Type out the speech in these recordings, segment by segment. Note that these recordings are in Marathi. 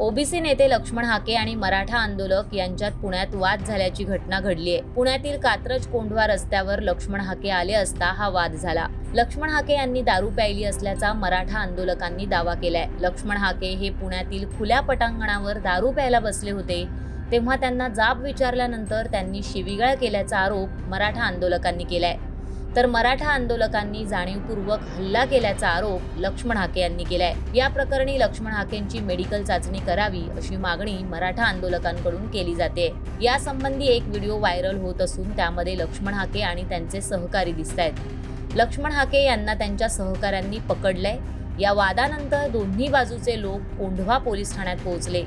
ओबीसी नेते लक्ष्मण हाके आणि मराठा आंदोलक यांच्यात पुण्यात वाद झाल्याची घटना घडली आहे. पुण्यातील कात्रज कोंढवा रस्त्यावर लक्ष्मण हाके आले असता हा वाद झाला. लक्ष्मण हाके यांनी दारू प्यायली असल्याचा मराठा आंदोलकांनी दावा केलाय. लक्ष्मण हाके हे पुण्यातील खुल्या पटांगणावर दारू प्यायला बसले होते. तेव्हा त्यांना जाब विचारल्यानंतर त्यांनी शिवीगाळ केल्याचा आरोप मराठा आंदोलकांनी केलाय. तर मराठा आंदोलकांनी जाणीवपूर्वक हल्ला केल्याचा आरोप लक्ष्मण हाके यांनी केलाय. या प्रकरणी लक्ष्मण हाकेंची मेडिकल चाचणी करावी अशी मागणी मराठा आंदोलकांकडून केली जाते. यासंबंधी एक व्हिडिओ व्हायरल होत असून त्यामध्ये लक्ष्मण हाके आणि त्यांचे सहकारी दिसत आहेत लक्ष्मण हाके यांना त्यांच्या सहकाऱ्यांनी पकडलंय. या वादानंतर दोन्ही बाजूचे लोक कोंढवा पोलीस ठाण्यात पोहोचले.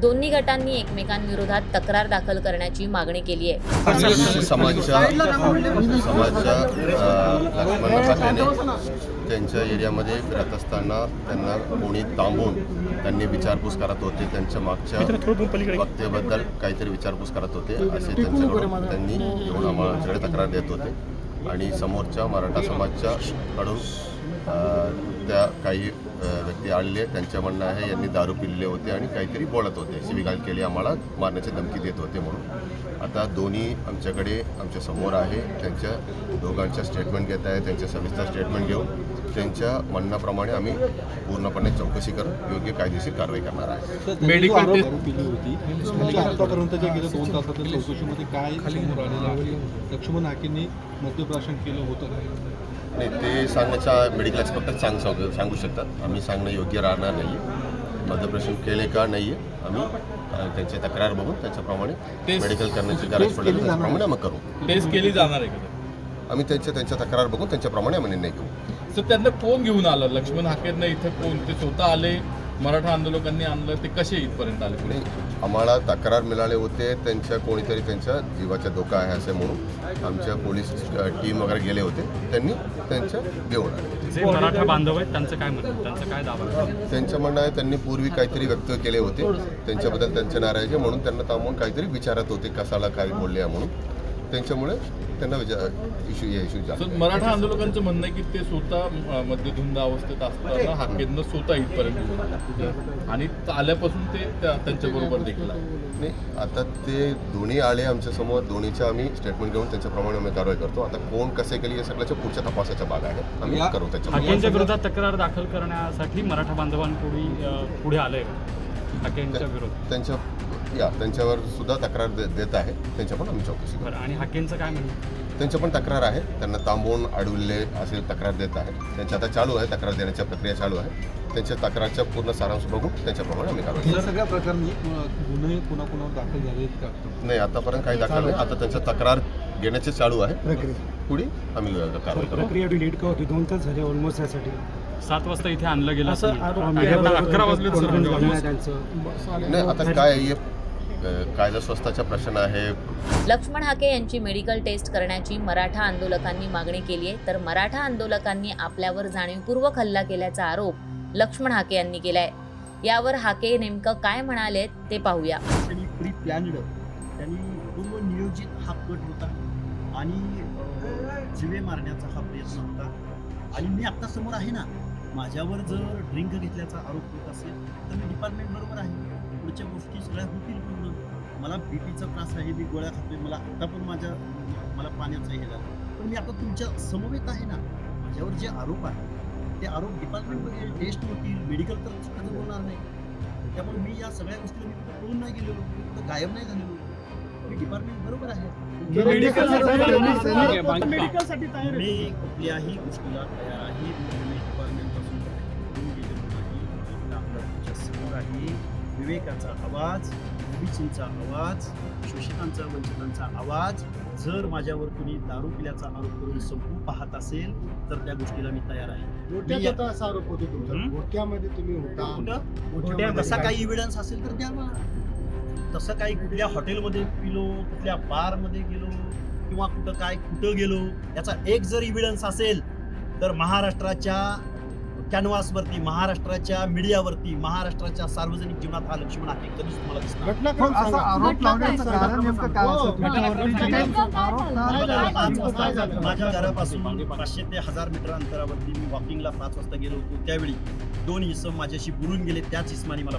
दोन्ही गटांनी एकमेकांविरोधात तक्रार दाखल करण्याची मागणी केली आहे. समाजच्या समाजच्या लक्ष्मण त्यांच्या एरियामध्ये फिरत असताना त्यांना कोणी थांबून त्यांनी विचारपूस करत होते. त्यांच्या मागच्या वक्तेबद्दल काहीतरी विचारपूस करत होते. असे त्यांच्याकडून त्यांनी येऊन आम्हालाकडे तक्रार देत होते. आणि समोरच्या मराठा समाजच्या कडून त्या काही व्यक्ती आलेले त्यांच्या म्हणणं आहे यांनी दारू पिलेले होते आणि काहीतरी बोलत होते. शिवीगाळ केली आम्हाला मारण्याची धमकी देत होते म्हणून. आता दोन्ही आमच्याकडे आमच्यासमोर आहे. त्यांच्या दोघांच्या स्टेटमेंट घेत आहे. त्यांच्या सविस्तर स्टेटमेंट घेऊन त्यांच्या म्हणण्याप्रमाणे आम्ही पूर्णपणे चौकशी करून योग्य कायदेशीर कारवाई करणार आहे. मेडिकल दारू पिली होती आतापर्यंत जे गेल्या दोन तासाच्या चौकशीमध्ये काय लक्ष्मण हाकेंनी मद्यप्राशन केलं होतं. आणि ते सांगण्याच्या मेडिकल एक्सपर्टच सांग सांगू सांगू शकतात. आम्ही सांगणं योग्य राहणार नाही मध्यप्रश्न केले का नाही आहे आम्ही त्यांची तक्रार बघून त्याच्याप्रमाणे मेडिकल करण्याची गरज पडेल त्याप्रमाणे आम्ही करू. टेस्ट केली जाणार आहे का? आम्ही त्यांच्या त्यांच्या तक्रार बघून त्यांच्याप्रमाणे आम्ही निर्णय घेऊ. तर त्यांना कोण घेऊन आलं? लक्ष्मण हाकेंना इथं कोण? ते स्वतः आले मराठा आंदोलकांनी आणलं ते कसे इथपर्यंत आले? आम्हाला तक्रार मिळाले होते त्यांच्या कोणीतरी त्यांच्या जीवाचा धोका आहे असे म्हणून आमच्या पोलीस टीम वगैरे गेले होते. त्यांनी त्यांच्या घेऊन आले. जे मराठा बांधव आहेत त्यांचं काय म्हणणं त्यांचं काय दावा? त्यांचं म्हणणं आहे त्यांनी पूर्वी काहीतरी व्यक्त केले होते. त्यांच्याबद्दल त्यांचे नाराजी म्हणून त्यांना थांबवून काहीतरी विचारत होते कसाला काय बोलले म्हणून. त्यांच्यामुळे त्यांना इश्यू या इश्यू मराठा आंदोलकांचं म्हणणं आहे की ते स्वतः अ, मद्यधुंद अवस्थेत असताना हाकेंना स्वतः इथपर्यंत घेऊन आले. आणि आल्यापासून ते त्या- त्यांच्याबरोबर देखील. नाही आता ते दोन्ही आले आमच्यासमोर दोन्हीच्या आम्ही स्टेटमेंट घेऊन त्यांच्याप्रमाणे आम्ही कारवाई करतो. आता कोण कसे केली या सगळ्याच्या पुढच्या तपासाच्या भाग आहे आम्ही करू त्याच्या विरोधात तक्रार दाखल करण्यासाठी मराठा बांधवांपुढे अ, पुढे आलंय. हाकेंच्या विरोधात. त्यांच्या या त्यांच्यावर सुद्धा तक्रार दे- देत आहे. त्यांच्या पण आम्ही चौकशी करू बरं आणि हाकेंचं काय म्हणणं? त्यांच्या पण तक्रार आहे. त्यांना थांबवून अडवले असे तक्रार देत आहे. त्यांच्या आता चालू आहे तक्रार देण्याच्या प्रक्रिया चालू आहे. त्यांच्या तक्रारच्या पूर्ण सारांश बघून त्याच्याप्रमाणे आम्ही कारवाई या सगळ्या प्रकरणी अ, गुन्हे कुणाकुणावर दाखल झाले आहेत का. नाही आतापर्यंत काही दाखल नाही. आता त्यांच्या तक्रार घेण्याचे चालू आहे. पुढे आम्ही कारवाई करू प्रक्रिया एवढी लेट का होती दोन तास झाले ऑलमोस्ट यासाठी. सात वाजता इथे आणलं गेलं असं आता अकरा वाजले नाही आता काय कायदा स्वस्ताचा प्रश्न आहे. लक्ष्मण हाके यांची मेडिकल टेस्ट करण्याची मराठा आंदोलकांनी मागणी केली आहे. तर मराठा आंदोलकांनी आपल्यावर जाणीवपूर्वक हल्ला केल्याचा आरोप लक्ष्मण हाके यांनी केलाय. यावर हाके नेमकं काय म्हणाले ते पाहूया. त्यांनी प्री प्लॅन्ड त्यांनी पूर्व नियोजित हा कट होता आणि जिवे मारण्याचा हा प्रयत्न आणि मी आत्ता समोर आहे ना. माझ्यावर जर ड्रिंक घेतल्याचा आरोप होत असेल तर मी डिपार्टमेंट बरोबर आहे. पुढच्या गोष्टी सगळ्या होतील पूर्ण. मला बी पीचा त्रास आहे मी गोळ्या खातोय मला आत्ता पण माझ्या मला पाण्याचं हे झालं. पण मी आता तुमच्या समवेत आहे ना. माझ्यावर जे आरोप आहे ते आरोप डिपार्टमेंटमध्ये टेस्ट होतील मेडिकल तर होणार नाही. त्यामुळे मी या सगळ्या गोष्टी मी पळून नाही गेलेलो तर गायब नाही झालेलो. मी डिपार्टमेंट बरोबर आहे. मी कुठल्याही गोष्टीला तयार आहे. मी डिपार्टमेंटपासून पळून गेलेलो नाही. मी आपल्या तुमच्यासमोर आहे विवेकाचा आवाज ओबीसींचा आवाज शोषितांचा वंचितांचा आवाज. जर माझ्यावर कुणी दारू पिल्याचा आरोप करून संपू पाहत असेल तर त्या गोष्टीला मी तयार आहे. मी गोट्यात या- होता असा आरोप होतो तुमचा? गोट्यामध्ये तुम्ही होता. कुठं? गोट्यामध्ये तसा काय- काही इव्हिडन्स असेल तर द्या मला तसं काही कुठल्या हॉटेलमध्ये पिलो कुठल्या बारमध्ये गेलो किंवा कुठं काय कुठं गेलो याचा एक जर इव्हिडन्स असेल तर महाराष्ट्राच्या कॅनव्हासवरती महाराष्ट्राच्या मीडियावरती महाराष्ट्राच्या सार्वजनिक जीवनात हा लक्ष्मण आहे कधीच तुम्हाला दिसणार? माझ्या घरापासून पाचशे ते हजार मीटर अंतरावरती मी वॉकिंगला पाच वाजता गेलो होतो. त्यावेळी दोन इसम माझ्याशी बोलून गेले त्याच इस्मानी मला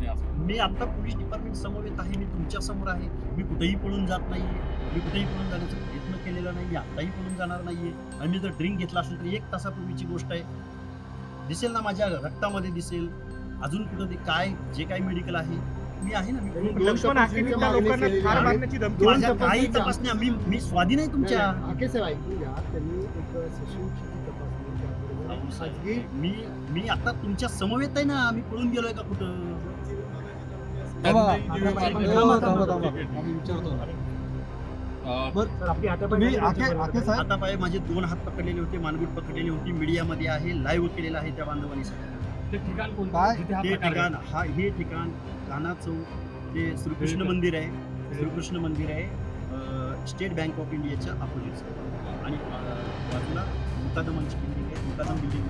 नाही असं मी आता पोलीस डिपार्टमेंट समवेत आहे मी तुमच्यासमोर आहे. मी कुठेही पळून जात नाही मी कुठेही पळून जाण्याचा प्रयत्न केलेला नाही मी आत्ताही पळून जाणार नाहीये. आणि मी जर ड्रिंक घेतला असेल तर एक तासापूर्वीची गोष्ट आहे. दिसेल ना माझ्या रक्तामध्ये दिसेल. अजून कुठं ते काय जे काही मेडिकल आहे. मी आहे ना लोकांना काही तपासण्या मी मी स्वाधीन आहे तुमच्या. मी मी आता तुमच्या समवेत आहे ना मी पळून गेलोय का कुठं? थांबा, थांबा. आम्ही विचारतो माझे दोन हात पकडलेले होते मानगुट पकडलेली होती मीडियामध्ये आहे लाईव्ह केलेलं आहे त्या बांधवांनी ते ठिकाण हा हा हे ठिकाण काना चौक ते श्रीकृष्ण मंदिर आहे. श्रीकृष्ण मंदिर आहे. स्टेट बँक ऑफ इंडियाच्या अपोजिट आणि बाजूला मुकादमांची बिल्डिंग आहे. मुकादम बिल्डिंग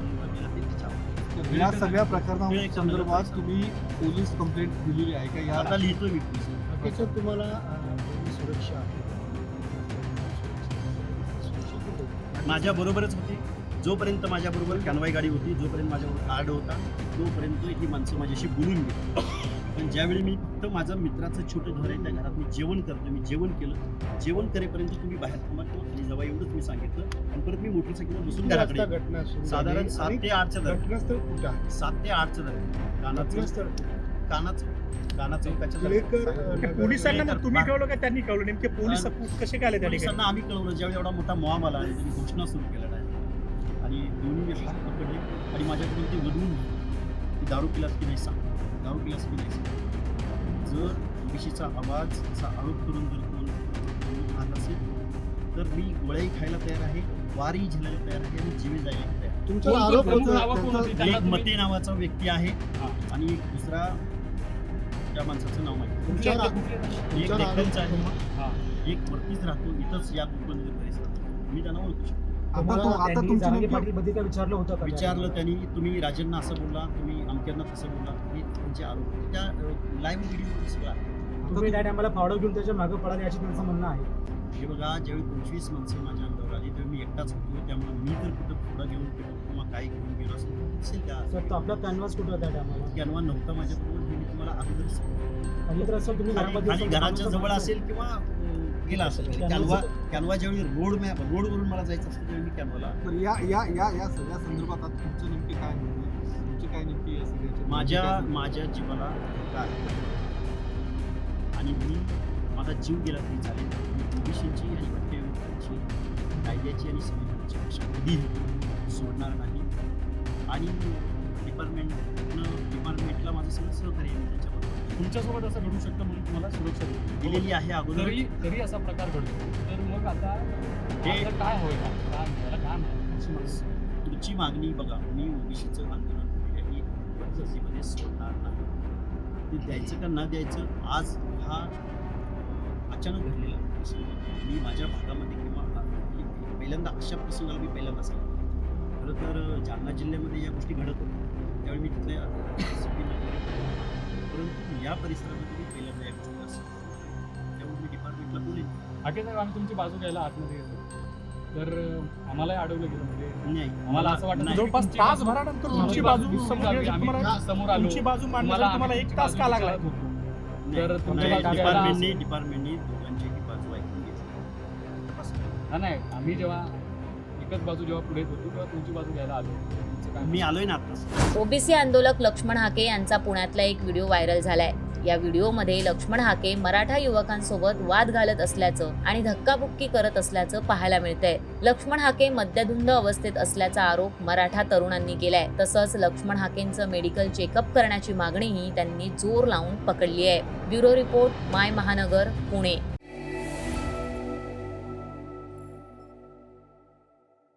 या सगळ्या प्रकरणासंदर्भात तुम्ही पोलीस कंप्लेंट दिलेली आहे का? आता या लिहितोय मी पोलीस. आके साहेब तुम्हाला सुरक्षा आहे. माझ्या बरोबरच होती. जोपर्यंत माझ्या बरोबर कॅनवाई गाडी होती जोपर्यंत माझ्याबरोबर कार्ड होता तोपर्यंत ही माणसं माझ्याशी बोलून गेली. पण ज्यावेळी मी फक्त माझं मित्राचं छोटं घर आहे त्या घरात मी जेवण करतो मी जेवण केलं. जेवण करेपर्यंत तुम्ही बाहेर थांबा किंवा खाली जावा एवढंच मी सांगितलं. आणि परत मी मोटरसायकलवर बसून किती घराकडे साधारण? सात ते आठच्या दरम्यान. घटनास्थळ कुठं आहे? सात ते आठच्या दरम्यान. कानाचं घटनास्थळ. कानाचं काना चौकाच्या पुणेकर, दरम्यान. अं, नगर- पोलिसांना मग तुम्ही कळवलं का त्यांनी कळवलं? नेमके पोलीस कसे काय आले पोलिसांना आम्ही कळवलं ज्यावेळी एवढा मोठा आला आणि त्यांनी घोषणा सुरू केलेला आहे आणि दोन्ही हात पकडले आणि माझ्याकडून ते वधून की दारू पिलास की नाही सांग दारू पिलास की नाही सांग जर ओबीसीचा आवाजचा आरोप करून जर कोण राहत असेल तर मी गोळ्याही खायला तयार आहे वारही झेलायला तयार आहे आणि जीवे जायला तयार आहे. एक मते नावाचा व्यक्ती आहे हा. आणि एक दुसरा त्या माणसाचं नाव माहिती एक आहे हा. एक वरतीच राहतो इथंच या परिसरात मी त्यांना ओळखू शकतो आता तो आता तुमची विचारलं होतं विचारलं त्यांनी? तुम्ही राजांना असं बोलला तुम्ही अमक्यांना तसं बोलला हे त्यांचे आरोप होते. त्या लाईव्ह व्हिडिओ सगळं आहे. तुम्ही त्या टायमाला फावडं घेऊन त्याच्यामागे पडाल याची त्यांचं म्हणणं आहे. हे बघा ज्यावेळी पंचवीस माणसं माझ्या अंगावर आली त्यावेळी मी एकटाच होतो त्यामुळे मी जर कुठं थोडा घेऊन गेलो किंवा काय घेऊन गेलो असेल तर दिसेल का सर तो आपला कॅनव्हास कुठं होता टायमाला कॅनवा नव्हता माझ्याबरोबर हे मी तुम्हाला अगोदर सांगितलं. आणि तर असं तुम्ही घरामध्ये असाल, घराच्या तर जवळ असेल किंवा गेला असेल कॅनवा कॅनवा ज्यावेळी रोड मॅप रोडवरून मला जायचं असतं त्यावेळी मी कॅनवाला तर या या या या सगळ्या संदर्भात आता तुमचं नेमकी काय म्हणणं? तुमची काय नेमकी या सगळ्याची माझ्या? माझ्या जीवाला धोका आहे? आणि मी माझा जीव गेला तरी चालेल. मी ओबीसीची आणि भटक्याची कायद्याची आणि संविधानाची रक्षा कधीही सोडणार नाही. आणि डिपार्टमेंटनं डिपार्टमेंटला माझं सगळं सहकार्य आहे त्याच्याबरोबर तुमच्यासोबत असं घडू शकतं म्हणून तुम्हाला सुरक्षा दिली. दिलेली आहे अगोदर. तरी तरी असा प्रकार घडतो. तर मग आता हे- काय होईल काय? तुमची मागणी. बघा मी ओबीसीचं आंदोलन कुठल्याही परिस्थितीमध्ये सोडणार नाही. ते द्यायचं का न द्यायचं? आज हा अचानक घडलेला प्रसंग. मी माझ्या भागामध्ये किंवा पहिल्यांदा अशा प्रसंगाला मी पहिल्यांदा सांगितलं खरं तर जालना जिल्ह्यामध्ये या गोष्टी घडत होत्या. त्यावेळी मी तिथल्या या परिसरामध्ये मी पहिल्यांदा या गोष्टी असं त्यामुळे मी डिपार्टमेंटला बोलेन हाके साहेब आम्ही तुमची बाजू घ्यायला आतमध्ये गेलो तर अं, आम्हालाही अडवलं गेलं म्हणजे नाही. आम्हाला असं वाटतं नाही. जवळपास तासभरानंतर तुमची बाजू समोर आम्ही समोर आलो. तुमची बाजू मांडण्यासाठी तुम्हाला एक तास का बाजू लागला? तर तुमच्या डिपार्टमेंटने असं- डिपार्टमेंटने दोघांचीही बाजू ऐकून घेतली. नाही. आम्ही जेव्हा एकच बाजू जेव्हा पुढे होतो तेव्हा तुमची बाजू घ्यायला आलो. मी आलोय ना आताच ओबीसी आंदोलक लक्ष्मण हाके यांचा पुण्यातला एक व्हिडिओ व्हायरल झालाय. या व्हिडिओमध्ये लक्ष्मण हाके मराठा युवकांसोबत वाद घालत असल्याचं आणि धक्काबुक्की करत असल्याचं पाहायला मिळतंय. लक्ष्मण हाके मद्यधुंद अवस्थेत असल्याचा आरोप मराठा तरुणांनी केलाय. तसंच लक्ष्मण हाकेंचं मेडिकल चेकअप करण्याची मागणीही त्यांनी जोर लावून पकडली आहे. ब्युरो रिपोर्ट माय महानगर पुणे.